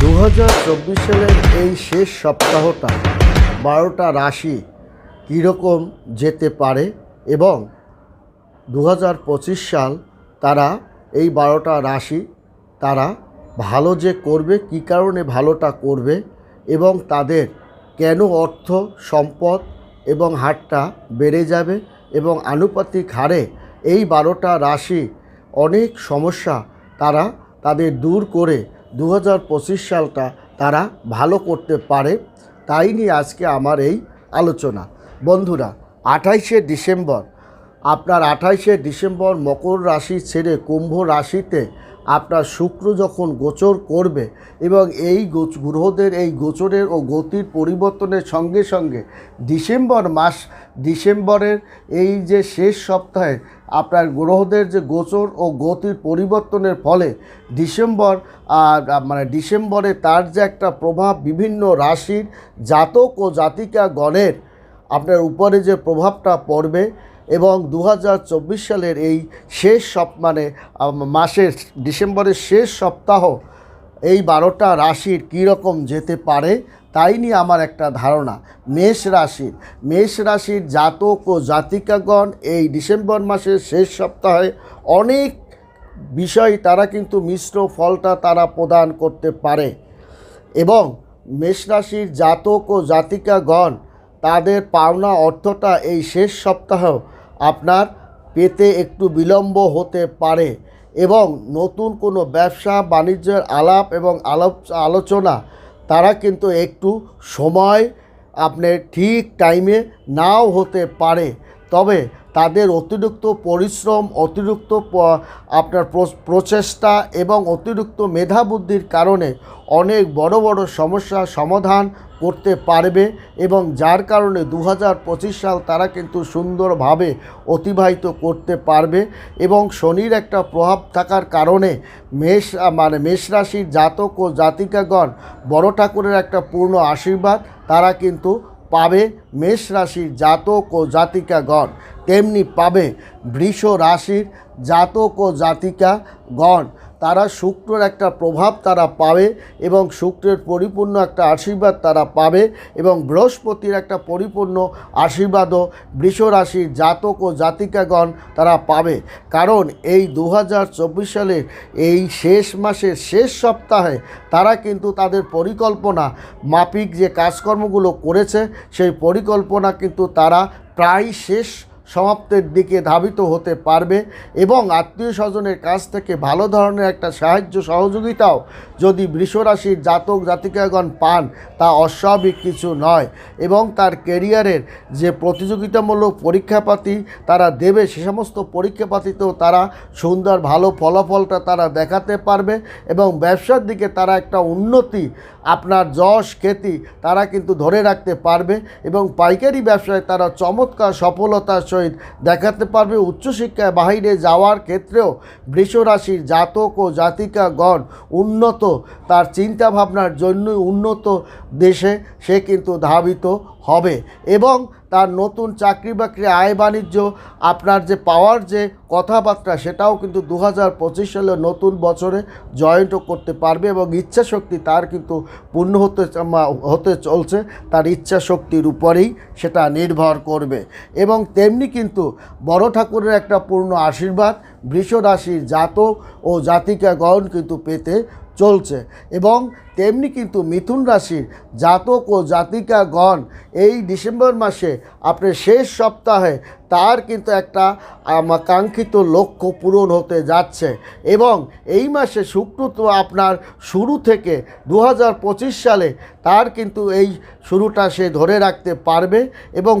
দু হাজার চব্বিশ সালের এই শেষ সপ্তাহটা বারোটা রাশি কীরকম যেতে পারে এবং দু হাজার পঁচিশ সাল তারা এই বারোটা রাশি তারা ভালো যে করবে, কী কারণে ভালোটা করবে এবং তাদের কেন অর্থ সম্পদ এবং হারটা বেড়ে যাবে এবং আনুপাতিক হারে এই বারোটা রাশি অনেক সমস্যা তারা তাদের দূর করে দু হাজার পঁচিশ সালটা তারা ভালো করতে পারে তাই নিয়ে আজকে আমার এই আলোচনা। বন্ধুরা, আঠাইশে ডিসেম্বর, আপনার আঠাইশে ডিসেম্বর মকর রাশি ছেড়ে কুম্ভ রাশিতে আপনার শুক্র যখন গোচর করবে এবং এই গ্রহদের, এই গোচরের ও গতির পরিবর্তনের সঙ্গে সঙ্গে ডিসেম্বর মাস, ডিসেম্বরের এই যে শেষ সপ্তাহে আপনার গ্রহদের যে গোচর ও গতির পরিবর্তনের ফলে ডিসেম্বর আর মানে ডিসেম্বরে তার যে একটা প্রভাব বিভিন্ন রাশির জাতক ও জাতিকা গণের আপনার উপরে যে প্রভাবটা পড়বে এবং দু হাজার চব্বিশ সালের এই শেষ সপ মানে মাসের ডিসেম্বরের শেষ সপ্তাহ এই বারোটা রাশির কীরকম যেতে পারে তাই নিয়ে আমার একটা ধারণা। মেষ রাশির মেষ রাশির জাতক ও জাতিকাগণ এই ডিসেম্বর মাসের শেষ সপ্তাহে অনেক বিষয় তারা কিন্তু মিশ্র ফলটা তারা প্রদান করতে পারে এবং মেষ রাশির জাতক ও জাতিকাগণ তাদের পাওনা অর্থটা এই শেষ সপ্তাহ আপনার পেতে একটু বিলম্ব হতে পারে এবং নতুন কোনো ব্যবসা, বাণিজ্যের আলাপ এবং আলোচ আলোচনা তারা কিন্তু একটু সময় আপনি ঠিক টাইমে নাও হতে পারে। তবে তাদের অতিরিক্ত পরিশ্রম, অতিরিক্ত আপনার প্র- প্রচেষ্টা এবং অতিরিক্ত মেধাবুদ্ধির কারণে অনেক বড় বড় সমস্যার সমাধান করতে পারবে এবং যার কারণে দু হাজার পঁচিশ সাল তারা কিন্তু সুন্দরভাবে অতিবাহিত করতে পারবে এবং শনির একটা প্রভাব থাকার কারণে মেষ মানে মেষ রাশির জাতক ও জাতিকাগণ বড় ঠাকুরের একটা পূর্ণ আশীর্বাদ, তারা কিন্তু পাবে মেষ রাশির জাতক ও জাতিকাগণ। তেমনি পাবে বৃষ রাশির জাতক ও জাতিকাগণ। তারা শুক্রের একটা প্রভাব তারা পাবে এবং শুক্রের পরিপূর্ণ একটা আশীর্বাদ তারা পাবে এবং বৃহস্পতির একটা পরিপূর্ণ আশীর্বাদও বৃষ রাশির জাতক ও জাতিকাগণ তারা পাবে। কারণ এই দু হাজার চব্বিশ সালের এই শেষ মাসের শেষ সপ্তাহে তারা কিন্তু তাদের পরিকল্পনা মাফিক যে কাজকর্মগুলো করেছে, সেই পরিকল্পনা কিন্তু তারা প্রায় শেষ সমাপ্তের দিকে ধাবিত হতে পারবে এবং আত্মীয় স্বজনের কাছ থেকে ভালো ধরনের একটা সাহায্য সহযোগিতাও যদি বৃষরাশির জাতক জাতিকাগণ পান, তা অস্বাভাবিক কিছু নয় এবং তার কেরিয়ারের যে প্রতিযোগিতামূলক পরীক্ষাপাতি তারা দেবে, সে সমস্ত পরীক্ষাপাতিতেও তারা সুন্দর ভালো ফলাফলটা তারা দেখাতে পারবে এবং ব্যবসার দিকে তারা একটা উন্নতি আপনার যশ, খ্যাতি তারা কিন্তু ধরে রাখতে পারবে এবং পাইকারি ব্যবসায় তারা চমৎকার সফলতার সহিত দেখাতে পারবে। উচ্চশিক্ষায় বাহিরে যাওয়ার ক্ষেত্রেও বৃষরাশির জাতক ও জাতিকাগণ উন্নত, তার চিন্তাভাবনার জন্যই উন্নত দেশে সে কিন্তু ধাবিত হবে এবং তার নতুন চাকরি বাকরি, আয় বাণিজ্য, আপনার যে পাওয়ার যে কথাবার্তা, সেটাও কিন্তু দু হাজার পঁচিশ সালে নতুন বছরে জয়েন্টও করতে পারবে এবং ইচ্ছা শক্তি তার কিন্তু পূর্ণ হতে হতে চলছে। তার ইচ্ছা শক্তির উপরেই সেটা নির্ভর করবে। এবং তেমনি কিন্তু বড় ঠাকুরের একটা পূর্ণ আশীর্বাদ বৃষ রাশির জাতক ও জাতিকাগণ কিন্তু পেতে চলছে। এবং তেমনি কিন্তু মিথুন রাশির জাতক ও জাতিকাগণ এই ডিসেম্বর মাসে আপনার শেষ সপ্তাহে তার কিন্তু একটা কাঙ্ক্ষিত লক্ষ্য পূরণ হতে যাচ্ছে। এবং এই মাসে শুক্র তো আপনার শুরু থেকে দু হাজার পঁচিশ সালে তার কিন্তু এই শুরুটা সে ধরে রাখতে পারবে এবং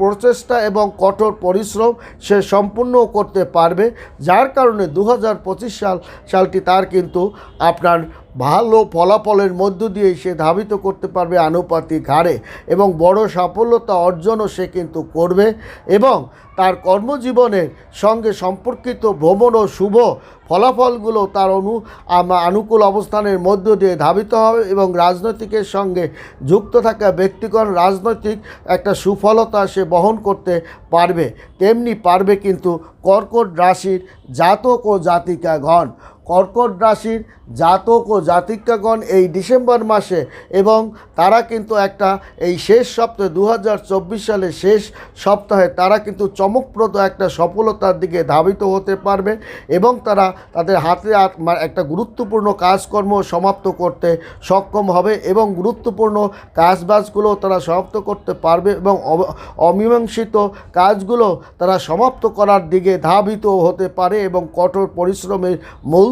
প্রচেষ্টা এবং কঠোর পরিশ্রম সে সম্পূর্ণ করতে পারবে। যার কারণে দু হাজার পঁচিশ সাল, সালটি তার কিন্তু আপনার ভালো ফলাফলের মধ্য দিয়ে সে ধাবিত করতে পারবে আনুপাতিক হারে এবং বড় সাফল্যতা অর্জনও সে কিন্তু করবে এবং তার কর্মজীবনের সঙ্গে সম্পর্কিত ভ্রমণ ও শুভ ফলাফলগুলো তার অনু অনুকূল অবস্থানের মধ্য দিয়ে ধাবিত হবে এবং রাজনৈতিকের সঙ্গে যুক্ত থাকা ব্যক্তিগণ রাজনৈতিক একটা সুফলতা সে বহন করতে পারবে। তেমনি পারবে কিন্তু কর্কট রাশির জাতক ও জাতিকাগণ। কর্কট রাশির জাতক ও জাতিকাগণ এই ডিসেম্বর মাসে এবং তারা কিন্তু একটা এই শেষ সপ্তাহে দু হাজার চব্বিশ সালের শেষ সপ্তাহে তারা কিন্তু চমকপ্রদ একটা সফলতার দিকে ধাবিত হতে পারবে এবং তারা তাদের হাতে একটা গুরুত্বপূর্ণ কাজকর্ম সমাপ্ত করতে সক্ষম হবে এবং গুরুত্বপূর্ণ কাজবাজগুলো তারা সমাপ্ত করতে পারবে এবং অমীমাংসিত কাজগুলো তারা সমাপ্ত করার দিকে ধাবিত হতে পারে এবং কঠোর পরিশ্রমের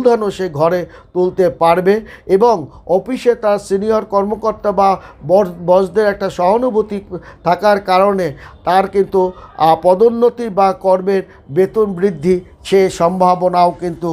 মূলধনও সে ঘরে তুলতে পারবে এবং অফিসে তার সিনিয়র কর্মকর্তা বা বস- বসদের একটা সহানুভূতি থাকার কারণে তার কিন্তু পদোন্নতি বা কর্মের বেতন বৃদ্ধি সে সম্ভাবনাও কিন্তু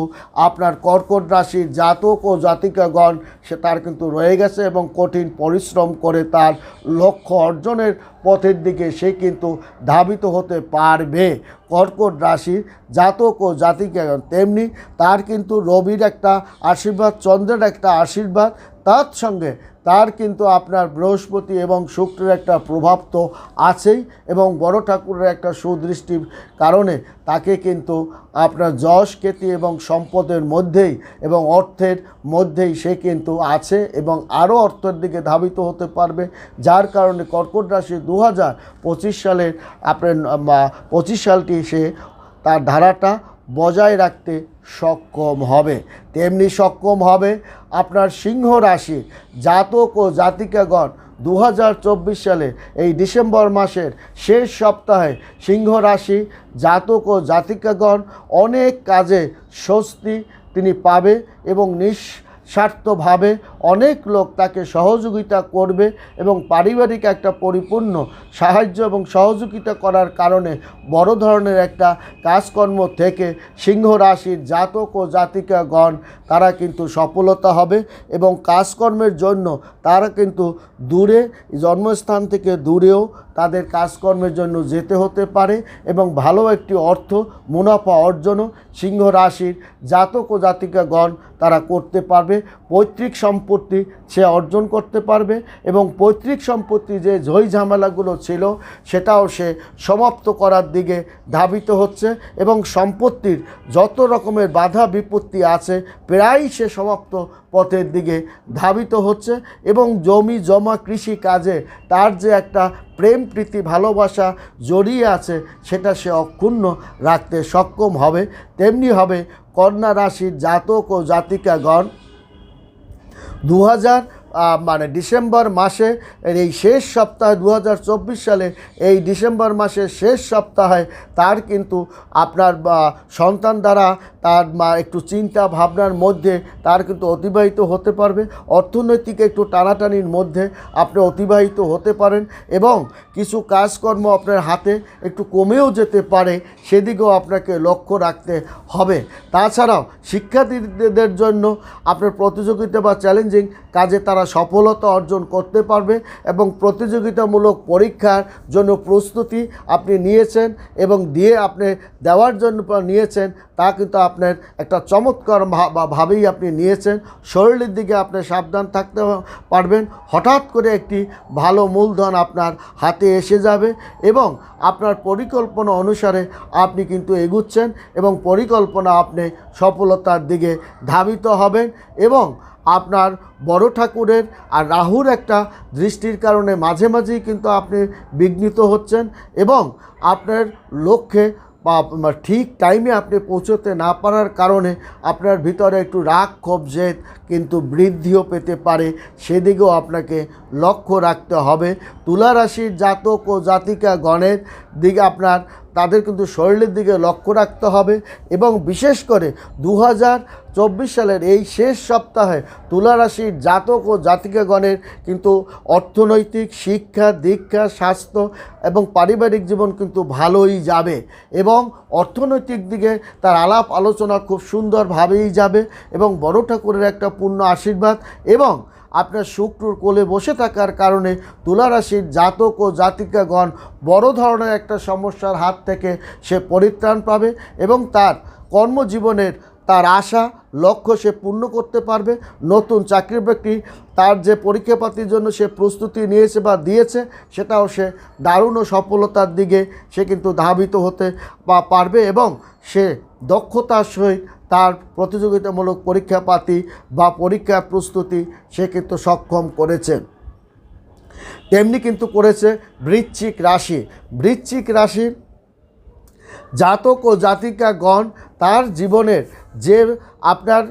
আপনার কর্কট রাশির জাতক ও জাতিকাগণ, সে তার কিন্তু রয়ে গেছে এবং কঠিন পরিশ্রম করে তার লক্ষ্য অর্জনের পথের দিকে সে কিন্তু ধাবিত হতে পারবে। কর্কট রাশির জাতক ও জাতিকাগণ, তেমনি তার কিন্তু রবির একটা আশীর্বাদ, চন্দ্রের একটা আশীর্বাদ, তার সঙ্গে তার কিন্তু আপনার বৃহস্পতি এবং শুক্রের একটা প্রভাব তো আছেই এবং বড় ঠাকুরের একটা সুদৃষ্টির কারণে তাকে কিন্তু আপনার যশ, খ্যাতি এবং সম্পদের মধ্যেই এবং অর্থের মধ্যেই সে কিন্তু আছে এবং আরও অর্থের দিকে ধাবিত হতে পারবে, যার কারণে কর্কট রাশি দু হাজার পঁচিশ সালের আপনার পঁচিশ সালটি সে তার ধারাটা বজায় রাখতে সক্ষম হবে। তেমনি সক্ষম হবে আপনার সিংহ রাশি জাতক ও জাতিকাগণ। দু হাজার চব্বিশ সালে এই ডিসেম্বর মাসের শেষ সপ্তাহে সিংহ রাশি জাতক ও জাতিকাগণ অনেক কাজে স্বস্তি তিনি পাবে এবং নিঃস্বার্থভাবে অনেক লোক তাকে সহযোগিতা করবে এবং পারিবারিক একটা পরিপূর্ণ সাহায্য এবং সহযোগিতা করার কারণে বড় ধরনের একটা কাজকর্ম থেকে সিংহ রাশির জাতক ও জাতিকাগণ, তারা কিন্তু সফলতা হবে এবং কাজকর্মের জন্য তারা কিন্তু দূরে, জন্মস্থান থেকে দূরেও তাদের কাজকর্মের জন্য যেতে হতে পারে এবং ভালো একটি অর্থ, মুনাফা অর্জনও সিংহ রাশির জাতক ও জাতিকাগণ তারা করতে পারবে। পৈতৃক সম্পত্তি সে অর্জন করতে পারবে এবং পৈতৃক সম্পত্তি যে ঝই ঝামেলাগুলো ছিল সেটাও সে সমাপ্ত করার দিকে ধাবিত হচ্ছে এবং সম্পত্তির যত রকমের বাধা বিপত্তি আছে প্রায় সে সমাপ্ত পথের দিকে ধাবিত হচ্ছে এবং জমি, জমা, কৃষি কাজে তার যে একটা প্রেম, প্রীতি, ভালোবাসা জড়িয়ে আছে সেটা সে অক্ষুণ্ণ রাখতে সক্ষম হবে। তেমনি হবে কন্যা রাশির জাতক ও জাতিকাগণ দু হাজার মানে ডিসেম্বর মাসে এই শেষ সপ্তাহে দু হাজার চব্বিশ সালে এই ডিসেম্বর মাসের শেষ সপ্তাহে তার কিন্তু আপনার সন্তান দ্বারা তার মা একটু চিন্তা ভাবনার মধ্যে তার কিন্তু অতিবাহিত হতে পারবে, অর্থনৈতিক একটু টানাটানির মধ্যে আপনি অতিবাহিত হতে পারেন এবং কিছু কাজকর্ম আপনার হাতে একটু কমেও যেতে পারে, সেদিকেও আপনাকে লক্ষ্য রাখতে হবে। তাছাড়াও শিক্ষার্থীদের জন্য আপনার প্রতিযোগিতা বা চ্যালেঞ্জিং কাজে তারা সফলতা অর্জন করতে পারবে এবং প্রতিযোগিতামূলক পরীক্ষার জন্য প্রস্তুতি আপনি নিয়েছেন এবং দিয়ে আপনি দেওয়ার জন্য নিয়েছেন তা কিন্তু আপনার একটা চমৎকার ভাবেই আপনি নিয়েছেন। শরীরের দিকে আপনি সাবধান থাকতে পারবেন। হঠাৎ করে একটি ভালো মূলধন আপনার হাতে এসে যাবে এবং আপনার পরিকল্পনা অনুসারে আপনি কিন্তু এগুচ্ছেন এবং পরিকল্পনা আপনি সফলতার দিকে ধাবিত হবেন এবং আপনার বড় ঠাকুরের আর রাহুর একটা দৃষ্টির কারণে মাঝে মাঝেই কিন্তু আপনি বিঘ্নিত হচ্ছেন এবং আপনার লক্ষ্যে বা ঠিক টাইমে আপনি পৌঁছতে না পারার কারণে আপনার ভিতরে একটু রাগ, ক্ষোভ, জেদ কিন্তু বৃদ্ধিও পেতে পারে। সেদিকেও আপনাকে লক্ষ্য রাখতে হবে। তুলা রাশির জাতক ও জাতিকা গণের দিকে আপনার তাদের কিন্তু শরীরের দিকে লক্ষ্য রাখতে হবে এবং বিশেষ করে দু চব্বিশ সালের এই শেষ সপ্তাহে তুলা রাশির জাতক ও জাতিকাগণের কিন্তু অর্থনৈতিক শিক্ষা, দীক্ষা, স্বাস্থ্য এবং পারিবারিক জীবন কিন্তু ভালোই যাবে এবং অর্থনৈতিক দিকে তার আলাপ আলোচনা খুব সুন্দরভাবেই যাবে এবং বড় ঠাকুরের একটা পূর্ণ আশীর্বাদ এবং আপনার শুক্রর কোলে বসে থাকার কারণে তুলা রাশির জাতক ও জাতিকাগণ বড় ধরনের একটা সমস্যার হাত থেকে সে পরিত্রাণ পাবে এবং তার কর্মজীবনের তার আশা, লক্ষ্য সে পূর্ণ করতে পারবে। নতুন চাকরি বাকরি, তার যে পরীক্ষাপাতির জন্য সে প্রস্তুতি নিয়েছে বা দিয়েছে, সেটাও সে দারুণ ও সফলতার দিকে সে কিন্তু ধাবিত হতে পা- পারবে এবং সে দক্ষতার সহিত তার প্রতিযোগিতামূলক পরীক্ষাপাতি বা পরীক্ষার প্রস্তুতি সে কিন্তু সক্ষম করেছে। তেমনি কিন্তু করেছে বৃশ্চিক রাশি। বৃশ্চিক রাশি জাতক ও জাতিকাগণ তার জীবনের যে আপনার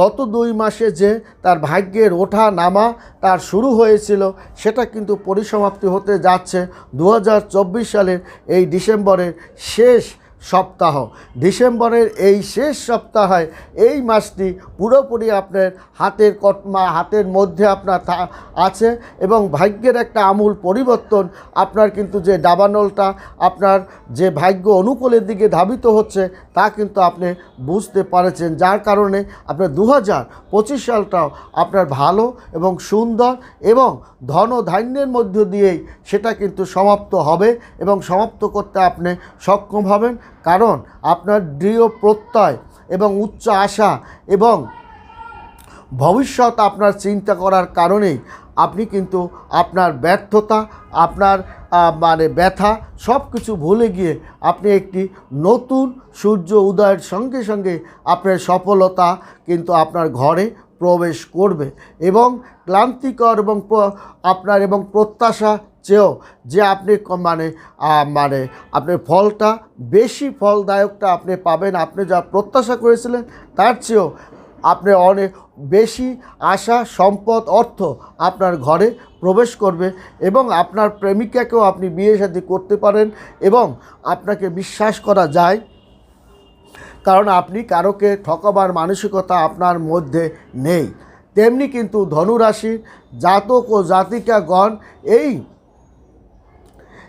গত দুই মাসে যে তার ভাগ্যের ওঠা নামা তার শুরু হয়েছিল সেটা কিন্তু পরিসমাপ্তি হতে যাচ্ছে। দু হাজার চব্বিশ সালের এই ডিসেম্বরের শেষ সপ্তাহ। ডিসেম্বরের এই শেষ সপ্তাহে এই মাসটি পুরোপুরি আপনার হাতের কটমা হাতের মধ্যে আপনার আছে এবং ভাগ্যের একটা আমূল পরিবর্তন আপনার কিন্তু যে দাবানলটা, আপনার যে ভাগ্য অনুকূলের দিকে ধাবিত হচ্ছে তা কিন্তু আপনি বুঝতে পারেছেন। যার কারণে আপনার দু হাজার পঁচিশ সালটাও আপনার ভালো এবং সুন্দর এবং ধন ধান্যের মধ্য দিয়েই সেটা কিন্তু সমাপ্ত হবে এবং সমাপ্ত করতে আপনি সক্ষম হবেন। কারণ আপনার দৃঢ় প্রত্যয় এবং উচ্চ আশা এবং ভবিষ্যৎ আপনার চিন্তা করার কারণেই আপনি কিন্তু আপনার ব্যর্থতা, আপনার মানে ব্যথা সব কিছু ভুলে গিয়ে আপনি একটি নতুন সূর্য উদয়ের সঙ্গে সঙ্গে আপনার সফলতা কিন্তু আপনার ঘরে প্রবেশ করবে এবং ক্লান্তিকর এবং আপনার এবং প্রত্যাশা চেয়েও যে আপনি মানে মানে আপনার ফলটা, বেশি ফলদায়কটা আপনি পাবেন, আপনি যা প্রত্যাশা করেছিলেন, তার চেয়েও আপনি অনেক বেশি আশা, সম্পদ, অর্থ আপনার ঘরে প্রবেশ করবে এবং আপনার প্রেমিকাকেও আপনি বিয়ে শাদী করতে পারেন এবং আপনাকে বিশ্বাস করা যায়। কারণ আপনি কারোকে ঠকাবার মানসিকতা আপনার মধ্যে নেই। তেমনি কিন্তু ধনুরাশির জাতক ও জাতিকাগণ এই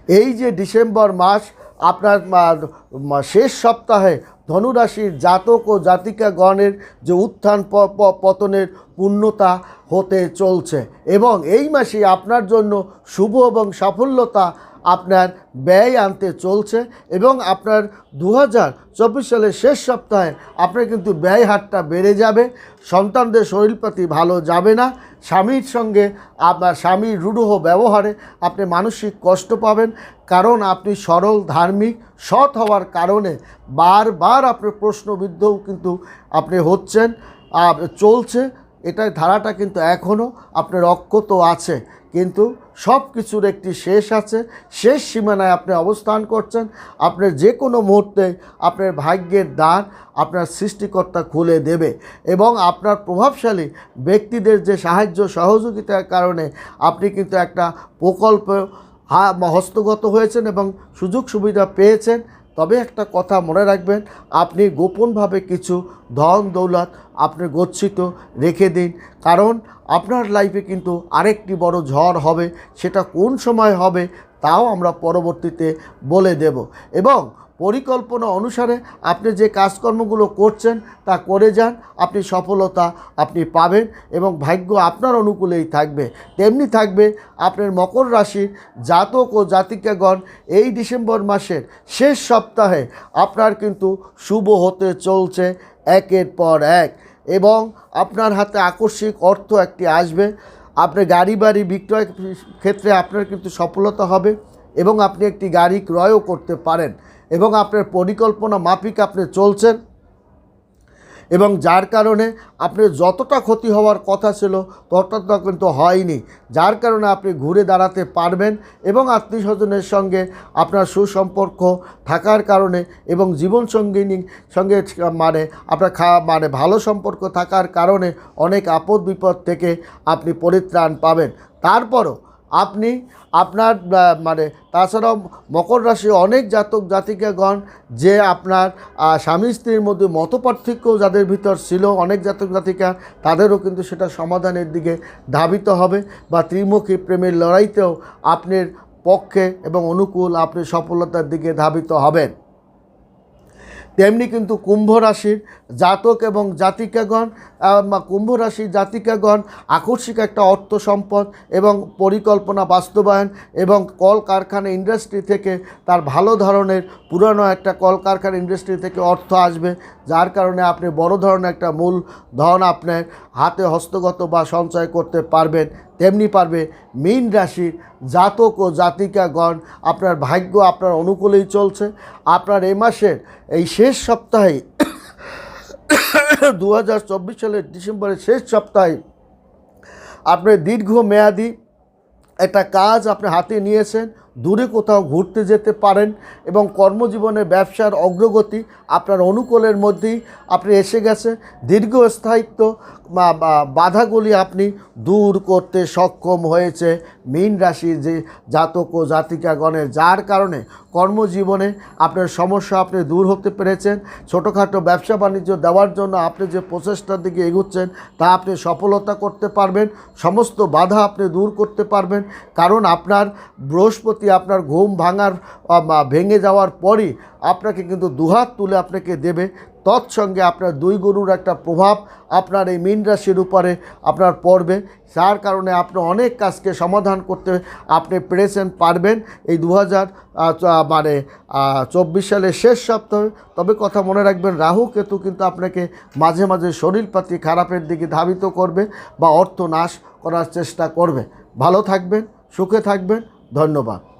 এই যে ডিসেম্বর মাস, আপনার শেষ সপ্তাহে ধনুরাশির জাতক ও জাতিকাগণের যে উত্থান পতনের পূর্ণতা হতে চলছে। এবং এই মাসে আপনার জন্য শুভ এবং সাফল্যতা আপনার ব্যয় আনতে চলছে এবং আপনার দু হাজার চব্বিশ সালের শেষ সপ্তাহে আপনার কিন্তু ব্যয় হারটা বেড়ে যাবে। সন্তানদের শরীরপাতি ভালো যাবে না। স্বামীর সঙ্গে আপনার স্বামীর রূঢ় ব্যবহারে আপনি মানসিক কষ্ট পাবেন। কারণ আপনি সরল, ধার্মিক, সৎ হওয়ার কারণে বারবার আপনার প্রশ্নবিদ্ধও কিন্তু আপনি হচ্ছেন চলছে। এটার ধারাটা কিন্তু এখনও আপনার অক্ষত আছে। কিন্তু সব কিছুর একটি শেষ আছে। শেষ সীমানায় আপনি অবস্থান করছেন। আপনার যে কোনো মুহূর্তে আপনার ভাগ্যের দ্বার আপনার সৃষ্টিকর্তা খুলে দেবে এবং আপনার প্রভাবশালী ব্যক্তিদের যে সাহায্য সহযোগিতার কারণে আপনি কিন্তু একটা প্রকল্প হস্তগত হয়েছেন এবং সুযোগ সুবিধা পেয়েছেন। তবে একটা কথা মনে রাখবেন, আপনি গোপনভাবে কিছু ধন দৌলত আপনি গচ্ছিত রেখে দিন। কারণ আপনার লাইফে কিন্তু আরেকটি বড় ঝড় হবে, সেটা কোন সময় হবে তাও আমরা পরবর্তীতে বলে দেব। এবং পরিকল্পনা অনুসারে আপনি যে কাজকর্মগুলো করছেন তা করে যান, আপনি সফলতা আপনি পাবেন এবং ভাগ্য আপনার অনুকূলেই থাকবে। তেমনি থাকবে আপনার মকর রাশির জাতক ও জাতিকাগণ এই ডিসেম্বর মাসের শেষ সপ্তাহে আপনার কিন্তু শুভ হতে চলছে একের পর এক এবং আপনার হাতে আকস্মিক অর্থ একটি আসবে। আপনার গাড়ি বাড়ি বিক্রয় ক্ষেত্রে আপনার কিন্তু সফলতা হবে এবং আপনি একটি গাড়ি ক্রয়ও করতে পারেন এবং আপনার পরিকল্পনা মাফিক আপনি চলছেন। এবং যার কারণে আপনার যতটা ক্ষতি হওয়ার কথা ছিল, ততটা কিন্তু হয়নি। যার কারণে আপনি ঘুরে দাঁড়াতে পারবেন এবং আত্মীয় স্বজনের সঙ্গে আপনার সুসম্পর্ক থাকার কারণে এবং জীবনসঙ্গিনী সঙ্গে মানে আপনার খা মানে ভালো সম্পর্ক থাকার কারণে অনেক আপদ বিপদ থেকে আপনি পরিত্রাণ পাবেন। তারপরও আপনি আপনার মানে তাছাড়াও মকর রাশি অনেক জাতক জাতিকাগণ যে আপনার স্বামী স্ত্রীর মধ্যে মতপার্থক্য যাদের ভিতর ছিল অনেক জাতক জাতিকা, তাদেরও কিন্তু সেটা সমাধানের দিকে ধাবিত হবে বা ত্রিমুখী প্রেমের লড়াইতেও আপনার পক্ষে এবং অনুকূল আপনি সফলতার দিকে ধাবিত হবেন। তেমনি কিন্তু কুম্ভ রাশির জাতক এবং জাতিকাগণ কুম্ভ রাশির জাতিকাগণ আকস্মিক একটা অর্থ সম্পদ এবং পরিকল্পনা বাস্তবায়ন এবং কলকারখানা ইন্ডাস্ট্রি থেকে তার ভালো ধরনের, পুরানো একটা কলকারখানা ইন্ডাস্ট্রি থেকে অর্থ আসবে, যার কারণে আপনি বড় ধরনের একটা মূল ধন আপনার হাতে হস্তগত বা সঞ্চয় করতে পারবেন, তেমনি পারবে মীন রাশির জাতক ও জাতিকাগণ। আপনার ভাগ্য আপনার অনুকূলেই চলছে। আপনার এ মাসের এই শেষ সপ্তাহে দু হাজার চব্বিশ সালের ডিসেম্বরের শেষ সপ্তাহে আপনি দীর্ঘ মেয়াদি একটা কাজ আপনি হাতে নিয়েছেন। দূরে কোথাও ঘুরতে যেতে পারেন এবং কর্মজীবনে ব্যবসার অগ্রগতি আপনার অনুকূলের মধ্যেই আপনি এসে গেছে। দীর্ঘস্থায়িত্ব বাধাগুলি আপনি দূর করতে সক্ষম হয়েছে মীন রাশির যে জাতক ও জাতিকাগণের। যার কারণে কর্মজীবনে আপনার সমস্যা আপনি দূর হতে পেরেছেন। ছোটোখাটো ব্যবসা বাণিজ্য দেওয়ার জন্য আপনি যে প্রচেষ্টার দিকে এগুচ্ছেন, তা আপনি সফলতা করতে পারবেন। সমস্ত বাধা আপনি দূর করতে পারবেন। কারণ আপনার বৃহস্পতি আপনার ঘুম ভাঙার ভেঙে যাওয়ার পরই আপনাকে কিন্তু দুহাত তুলে আপনাকে দেবে। তৎসঙ্গে আপনার দুই গরুর একটা প্রভাব আপনার এই মীন রাশির উপরে আপনার পড়বে। যার কারণে আপনি অনেক কাজকে সমাধান করতে আপনি পেরেছেন, পারবেন। এই দু হাজার মানে চব্বিশ সালের শেষ সপ্তাহে। তবে কথা মনে রাখবেন, রাহু কেতু কিন্তু আপনাকে মাঝে মাঝে শরীরপাতি খারাপের দিকে ধাবিত করবে বা অর্থ নাশ করার চেষ্টা করবে। ভালো থাকবেন, সুখে থাকবেন। ধন্যবাদ।